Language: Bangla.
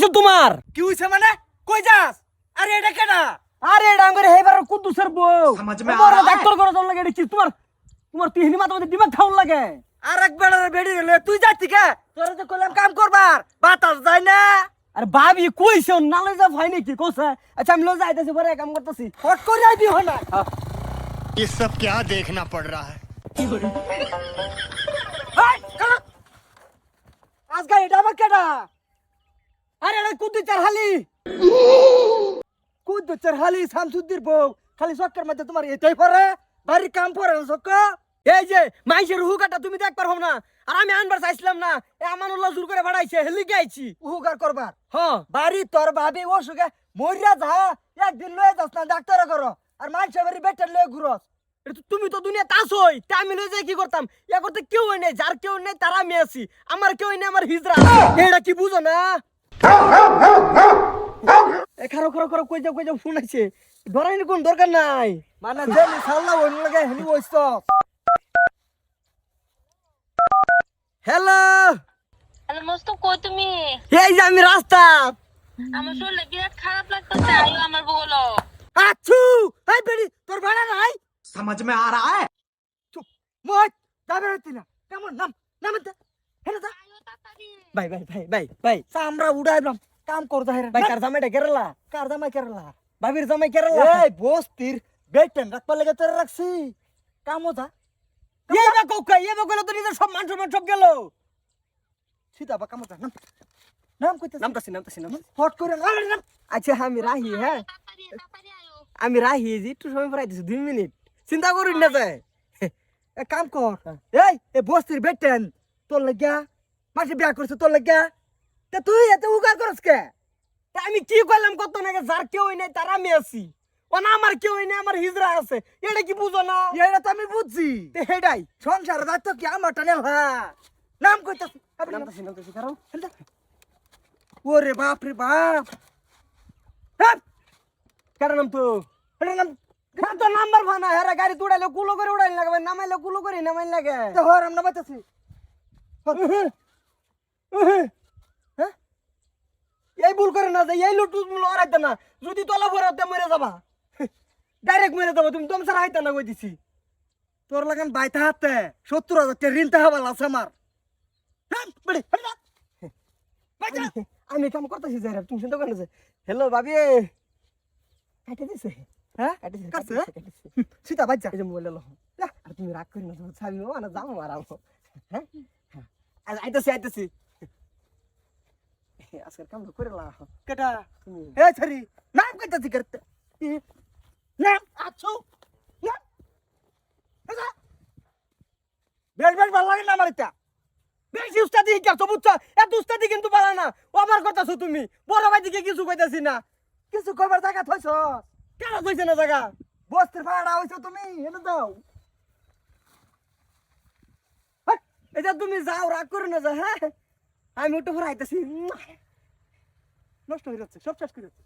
আমার কি হইছে মানে কই যাস আরে এটা কেনা আরে ডাঙ্গরে হেবার কুদ্দুসের বউ समझ में आ বড় रहा है ডাক্তার করে তোর লাগে দেখছিস তোমার তোমার তিহিনি মাথা মধ্যে দিমাগ খাওয়ার লাগে আর এক বেড়ারে বেড়ি গেলে তুই যাচ্ছি কে তোরা তো করলাম কাম করবার বাতাস যায় না আরে ভাবি কইছে নালে যা ভাই নাকি কোসা আচ্ছা আমি লো যাইতেছি পরে কাম করতেছি হট করে আইবি হয় না ये सब क्या देखना पड़ रहा है আজকে এটা আমার কেনা আরে এটা কুদ্দু হালি কুদ হালি শামসুদ্দির বউ। খালি চক্কর মধ্যে তোমার, এটাই পরে? বাড়ির কাম পরে না চক্ক এই যে, মাইসের হুকাটা তুমি দেখ পারো না। আর আমি আনবার চাইছিলাম না। এ আমানুল্লাহ জোর করে বাড়াইছে, হেলি গাইছি। উহুগার করবার? হ্যাঁ বাড়ি তোর ভাবি অসুখে মরিয়া যা, একদিন লয়ে যাস না, ডাক্তার করো। আর মানুষের বাড়ি বেটার লয়ে ঘুরস। তুমি তো দুনিয়া তাসই তা আমি লয়ে যাই কি করতাম? এ করতে কেউ নেই, যার কেউ নেই, তার আমি আছি। আমার কেউ নেই, আমার হিজরা। এটা কি বুঝো না? এ খারো খারো খারো কই যাও কই যাও ফোন আছে ধরাইনি কোন দরকার নাই। মানে যে সাল্লা ওই লাগে হেলি বইছ। হ্যালো হ্যালো মস্ত কই তুমি? এই যে আমি রাস্তা। আমার শরীরে বিরাট খারাপ লাগতেছে আয়ো আমার বলো। আচ্ছু! এই বেড়ি তোর ভাড়া নাই? সমাজ মে আ রা হ্যায়। চুপ মই যাবে না। কেমন? নাম নাম হেনা ভাই ভাই ভাই ভাই ভাই আমরা উড়াইলাম কাম কর দা ভাই কার জামাইটা কেরালা? কার জামাই কেরালা? ভাবির জামাই কেরালা? এই বস্তির বেটেন রাখবার লেগে তোর রাখছি। কামও যা। এই বা কোকা এই বা কইলে তো নিজের সব মান সম্মান সব গেল। সিধা বা কামও যা নাম। নাম কইতে নামতাছি নামতাছি নাম হট করে না নাম। আচ্ছা আমি রাহি হ্যাঁ। আমি রাহি যে একটু সময় পরে আইতেছি দুই মিনিট। চিন্তা করিস না যায় এক কাম কর। এই এ বস্তির বেটেন তোর লাগিয়া মাসে বিয়া করছে তোর লাগিয়া তে তুই এত উগার করস কে? তা আমি কি করলাম কত নাকি যার কেউ নাই তার আমি আছি। ও না আমার কেউ নাই আমার হিজরা আছে। এটা কি বুঝো না? এটা তো আমি বুঝছি। হেডাই। সংসার দায়িত্ব কি আমার টানে নাম কইতাছি। নামতাছি নামতাছি কারণ। ওরে বাপ রে বাপ। কারণ নাম তো? এটা নাম তো নাম্বার ভানা হেরা গাড়ি তুড়াইলে কুলো করে উড়াইলে লাগে নামাইলে কুলো করে নামাইল লাগে। তো হর আমরা বাতাছি হ্যাঁ এই ভুল করে না যে এই লুটু লড়াইতে না যদি তলা ভরাতে মরে যাবা। ডাইরেক্ট মরে যাবা তুমি সারা হাইতা না কই দিছি। তোর লাগান বাইতে হাতে সত্তর হাজার টাকা ঋণ তাহাবাল আছে আমার। হ্যাঁ, যা। আমি- কাম করতেছি যাই তুমি চিন্তা করে হ্যালো ভাবি। কাটে দিছে। হ্যাঁ? কাটে দিছে কাটছে, দিছে। সীতা বাইজা এই যে মোবাইল লো আর তুমি রাগ করি না তুমি ছাবি ও না যাও আরাম হ্যাঁ? হ্যাঁ। আইতাছি আইতাছি। আজকের কাম তো করে লা কেটা এ ছরি নাম কইতাছি করতে নাম আছো নাম। বেশ বেশ ভালো লাগে না আমার এটা বেশি উস্তাদি করছ বুঝছ এত উস্তাদি কিন্তু পারা না ওভার করতেছো তুমি বড় ভাই দিকে কিছু কইতাছি না কিছু কবার জায়গা থইছ কেন কইছে না জায়গা বস্তির ভাড়া হইছো তুমি এনে দাও এটা তুমি যাও রাগ করে না যা হ্যাঁ আমি ওটা হরাইতেছি নষ্ট হয়ে যাচ্ছে সব চাষ করে যাচ্ছে।